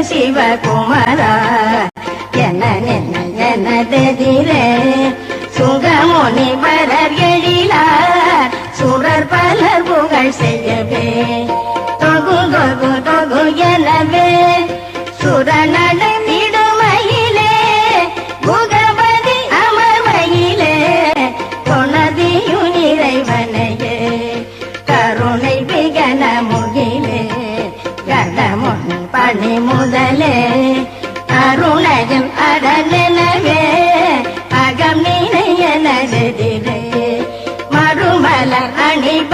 எனது சிவகுமாரா என்ன எனதெதிரே சுகமுனி பலர் எழிலார் சுரர் பலர் புகழ் செய்யவே. தொகு தொகு தொகு எனவே. சுரநடை விடுமையிலே புகபதி அமர்வையிலே இறைவனையே. கருணை மணி முதலே அருணகம் அடலனவே அகம் நினைய நடுதிலே மறுமலர் அணிப